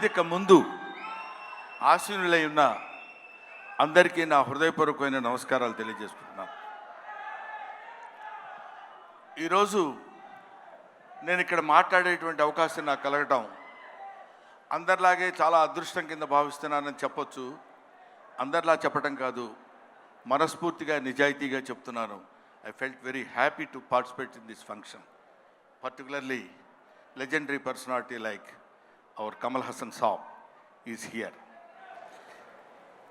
వేదిక ముందు ఆశీనులై ఉన్న అందరికీ నా హృదయపూర్వకమైన నమస్కారాలు తెలియజేసుకుంటున్నాను ఈరోజు నేను ఇక్కడ మాట్లాడేటువంటి అవకాశం నాకు కలగటం అందరిలాగే చాలా అదృష్టం కింద భావిస్తున్నానని చెప్పొచ్చు. అందరిలా చెప్పటం కాదు మనస్ఫూర్తిగా నిజాయితీగా చెప్తున్నాను. I felt very happy to participate in this function particularly legendary personality like our Kamal Haasan Saab is here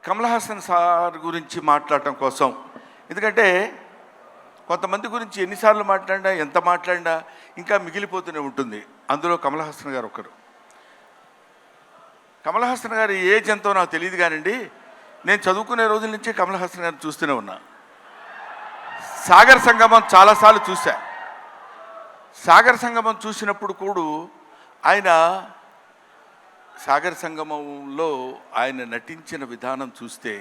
Kamal Haasan sir గురించి మాట్లాడటం కోసం ఎందుకంటే కొంతమంది గురించి ఎన్నిసార్లు మాట్లాడినా ఎంత మాట్లాడినా ఇంకా మిగిలిపోతూనే ఉంటుంది. అందులో కమల్ హాసన్ గారు ఒకరు. కమల్ హాసన్ గారి ఏజ్ ఎంతో నాకు తెలియదు కానండి నేను చదువుకునే రోజుల నుంచి కమల్ హాసన్ గారిని చూస్తూనే ఉన్నా. సాగర్ సంగమం చాలాసార్లు చూశా. సాగర్ సంగమం చూసినప్పుడు కూడా ఆయన సాగర్ సంగమంలో ఆయన నటించిన విధానం చూస్తే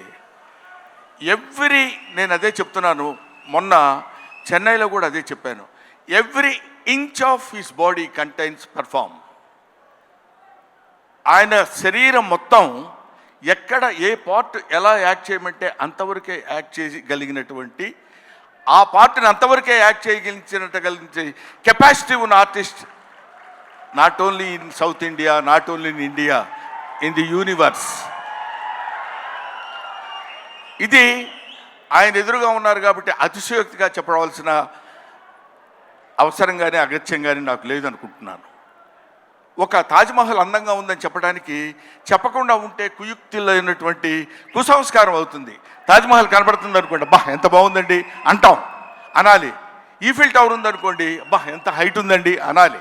ఎవ్రీ నేను అదే చెప్తున్నాను. మొన్న చెన్నైలో కూడా అదే చెప్పాను. Every inch of his body contains perform. ఆయన శరీరం మొత్తం ఎక్కడ ఏ పార్ట్ ఎలా యాక్ట్ చేయమంటే అంతవరకే యాక్ట్ చేయగలిగినటువంటి ఆ పార్ట్ని అంతవరకే యాక్ట్ చేయగలిగినట్టు కలిగించే కెపాసిటీ ఉన్న artist not only in South India not only in India in the universe ఇది ఆయన ఎదురుగా ఉన్నారు కాబట్టి అతిశయోక్తిగా చెప్పవలసిన అవసరం కానీ అగత్యం కానీ నాకు లేదనుకుంటున్నాను. ఒక తాజ్మహల్ అందంగా ఉందని చెప్పడానికి చెప్పకుండా ఉంటే కుయుక్తులైనటువంటి కుసంస్కారం అవుతుంది. తాజ్మహల్ కనబడుతుంది అనుకోండి బా ఎంత బాగుందండి అంటాం. అనాలి. ఈఫిల్ టవర్ ఉందనుకోండి బా ఎంత హైట్ ఉందండి అనాలి.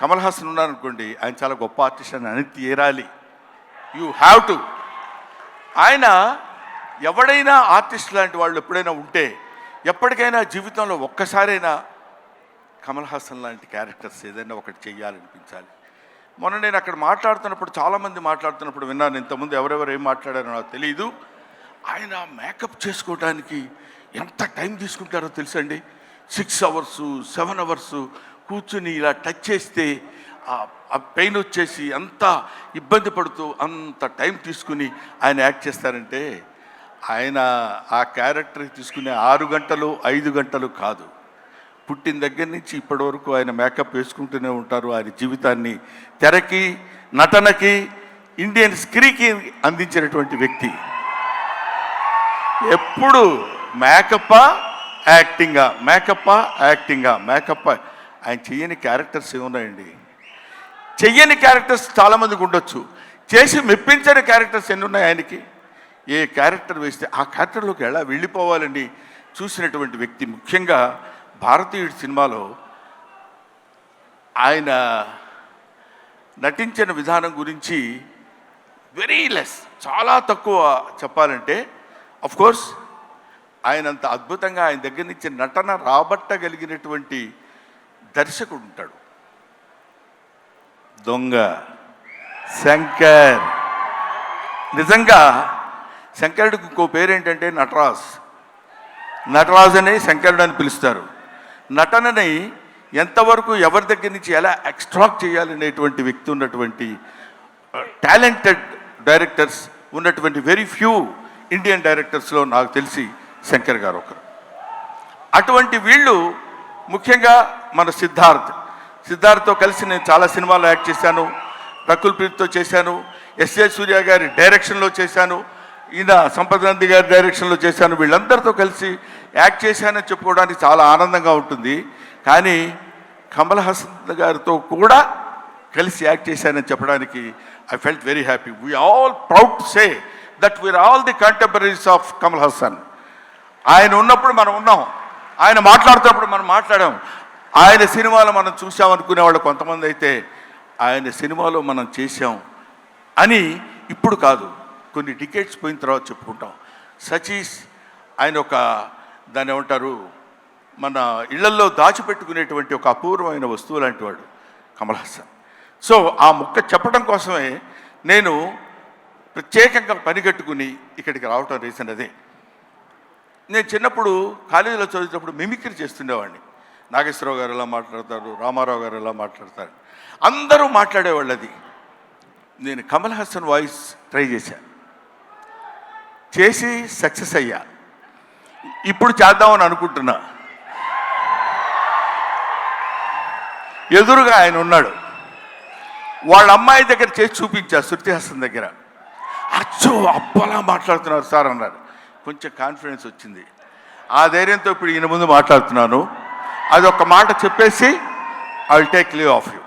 కమల్ హాసన్ ఉన్నారనుకోండి ఆయన చాలా గొప్ప ఆర్టిస్ట్ అని అని తీరాలి. యూ హ్యావ్ టు ఆయన ఎవడైనా ఆర్టిస్ట్ లాంటి వాళ్ళు ఎప్పుడైనా ఉంటే ఎప్పటికైనా జీవితంలో ఒక్కసారైనా కమల్ హాసన్ లాంటి క్యారెక్టర్స్ ఏదైనా ఒకటి చెయ్యాలనిపించాలి. మొన్న నేను అక్కడ మాట్లాడుతున్నప్పుడు చాలామంది మాట్లాడుతున్నప్పుడు విన్నాను ఇంతకుముందు ఎవరెవరు ఏం మాట్లాడారో నాకు తెలియదు ఆయన మేకప్ చేసుకోవడానికి ఎంత టైం తీసుకుంటారో తెలుసండి? సిక్స్ అవర్సు సెవెన్ అవర్స్ కూర్చుని ఇలా టచ్ చేస్తే ఆ- పెయిన్ వచ్చేసి అంత ఇబ్బంది పడుతూ అంత టైం తీసుకుని ఆయన యాక్ట్ చేస్తారంటే ఆయన ఆ క్యారెక్టర్ తీసుకునే ఆరు గంటలు ఐదు గంటలు కాదు. పుట్టిన దగ్గర నుంచి ఇప్పటి వరకు ఆయన మేకప్ వేసుకుంటూనే ఉంటారు. ఆయన జీవితాన్ని తెరకి నటనకి ఇండియన్ స్క్రీకి అందించినటువంటి వ్యక్తి. ఎప్పుడు మేకప్పా యాక్టింగా మేకప్పా యాక్టింగా మేకప్ ఆయన చెయ్యని క్యారెక్టర్స్ ఏమున్నాయండి? చెయ్యని క్యారెక్టర్స్ చాలామందికి ఉండొచ్చు. చేసి మెప్పించని క్యారెక్టర్స్ ఎన్ని ఉన్నాయి ఆయనకి? ఏ క్యారెక్టర్ వేస్తే ఆ క్యారెక్టర్లోకి ఎలా వెళ్ళిపోవాలని చూసినటువంటి వ్యక్తి ముఖ్యంగా భారతీయుడి సినిమాలో ఆయన నటించిన విధానం గురించి వెరీ లెస్ చాలా తక్కువ చెప్పాలంటే అఫ్ కోర్స్ ఆయన అంత అద్భుతంగా ఆయన దగ్గర నుంచి నటన రాబట్టగలిగినటువంటి దర్శకుడు ఉంటాడు దొంగ శంకర్. నిజంగా శంకరుడికి ఇంకో పేరేంటంటే నటరాజ్. నటరాజ్ అని శంకరుడు అని పిలుస్తారు. నటనని ఎంతవరకు ఎవరి దగ్గర నుంచి ఎలా ఎక్స్ట్రాక్ట్ చేయాలనేటువంటి వ్యక్తి ఉన్నటువంటి టాలెంటెడ్ డైరెక్టర్స్ ఉన్నటువంటి వెరీ ఫ్యూ ఇండియన్ డైరెక్టర్స్లో నాకు తెలిసి శంకర్ గారు ఒకరు అటువంటి వీళ్ళు ముఖ్యంగా మన సిద్ధార్థ్. సిద్ధార్థ్తో కలిసి నేను చాలా సినిమాలు యాక్ట్ చేశాను. రకుల్ ప్రీత్తో చేశాను. ఎస్ఏ సూర్య గారి డైరెక్షన్లో చేశాను. ఈయన సంపద నంది గారి డైరెక్షన్లో చేశాను. వీళ్ళందరితో కలిసి యాక్ట్ చేశానని చెప్పుకోవడానికి చాలా ఆనందంగా ఉంటుంది. కానీ కమల్ హాసన్ గారితో కూడా కలిసి యాక్ట్ చేశానని చెప్పడానికి I felt very happy we all proud say that we are all the contemporaries of Kamal Haasan ఆయన ఉన్నప్పుడు మనం ఉన్నాం. ఆయన మాట్లాడుతున్నప్పుడు మనం మాట్లాడాం. ఆయన సినిమాలో మనం చూసాం వాళ్ళు కొంతమంది అయితే ఆయన సినిమాలో మనం చేశాం అని ఇప్పుడు కాదు. కొన్ని టికెట్స్ పోయిన తర్వాత చెప్పుకుంటాం. సచీస్ ఆయన ఒక దాన్ని ఏమంటారు మన ఇళ్ళల్లో దాచిపెట్టుకునేటువంటి ఒక అపూర్వమైన వస్తువు లాంటి వాడు కమల్ హాసన్. సో ఆ ముక్క చెప్పడం కోసమే నేను ప్రత్యేకంగా పనిగట్టుకుని ఇక్కడికి రావటం రీజన్ అదే. నేను చిన్నప్పుడు కాలేజీలో చదివేటప్పుడు మిమిక్రీ చేస్తుండేవాడిని. నాగేశ్వరరావు గారు ఎలా మాట్లాడతారు రామారావు గారు ఎలా మాట్లాడతారు? అందరూ మాట్లాడేవాళ్ళు అది నేను కమల్ హాసన్ వాయిస్ ట్రై చేశాను చేసి సక్సెస్ అయ్యా. ఇప్పుడు చేద్దామని అనుకుంటున్నా. ఎదురుగా ఆయన ఉన్నాడు. వాళ్ళ అమ్మాయి దగ్గర చేసి చూపించా శృతి హాసన్ దగ్గర. అచ్చో అప్పలా మాట్లాడుతున్నారు సార్ అన్నారు. కొంచెం కాన్ఫిడెన్స్ వచ్చింది. ఆ ధైర్యంతో ఇప్పుడు ఈయన ముందు మాట్లాడుతున్నాను. అది ఒక మాట చెప్పేసి I will take leave of you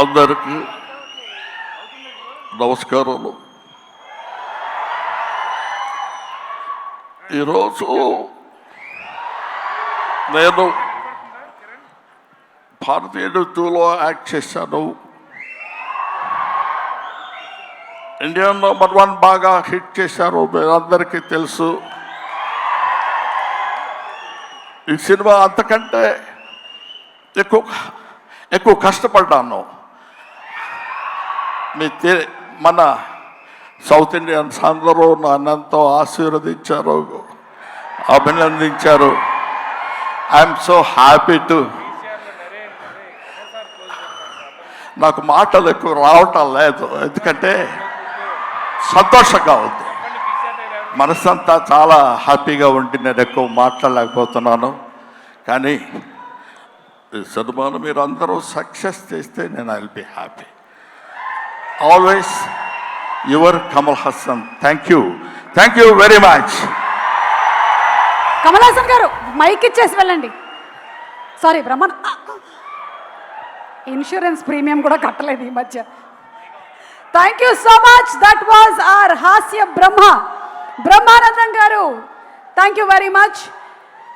అందరికీ నమస్కారాలు. ఈరోజు నేను భారతీయ నృత్యంలో యాక్ట్ చేశాను ఇండియన్ నెంబర్ వన్ బాగా హిట్ చేశారు. మీరందరికీ తెలుసు. ఈ సినిమా అంతకంటే ఎక్కువ ఎక్కువ కష్టపడ్డాను. మీ తె- మన సౌత్ ఇండియన్స్ అందరూ నన్నెంతో ఆశీర్వదించారు అభినందించారు. ఐఎమ్ సో హ్యాపీ టు నాకు మాటలు ఎక్కువ రావటం లేదు. ఎందుకంటే సంతోషంగా ఉంది. మనసంతా చాలా హ్యాపీగా ఉండి నేను ఎక్కువ మాట్లాడలేకపోతున్నాను. కానీ ఈ సినిమాను మీరు అందరూ సక్సెస్ చేస్తే నేను I will be happy. Always your Kamal Haasan thank you thank you very much Kamal Haasan గారు మైక్ ఇచ్చేసి వెళ్ళండి. సారీ బ్రహ్మన్ ఇన్సూరెన్స్ ప్రీమియం కూడా కట్టలేదు ఈ మధ్య. Thank you so much that was our Hasya Brahma. Brahmanandam గారు థ్యాంక్ యూ వెరీ మచ్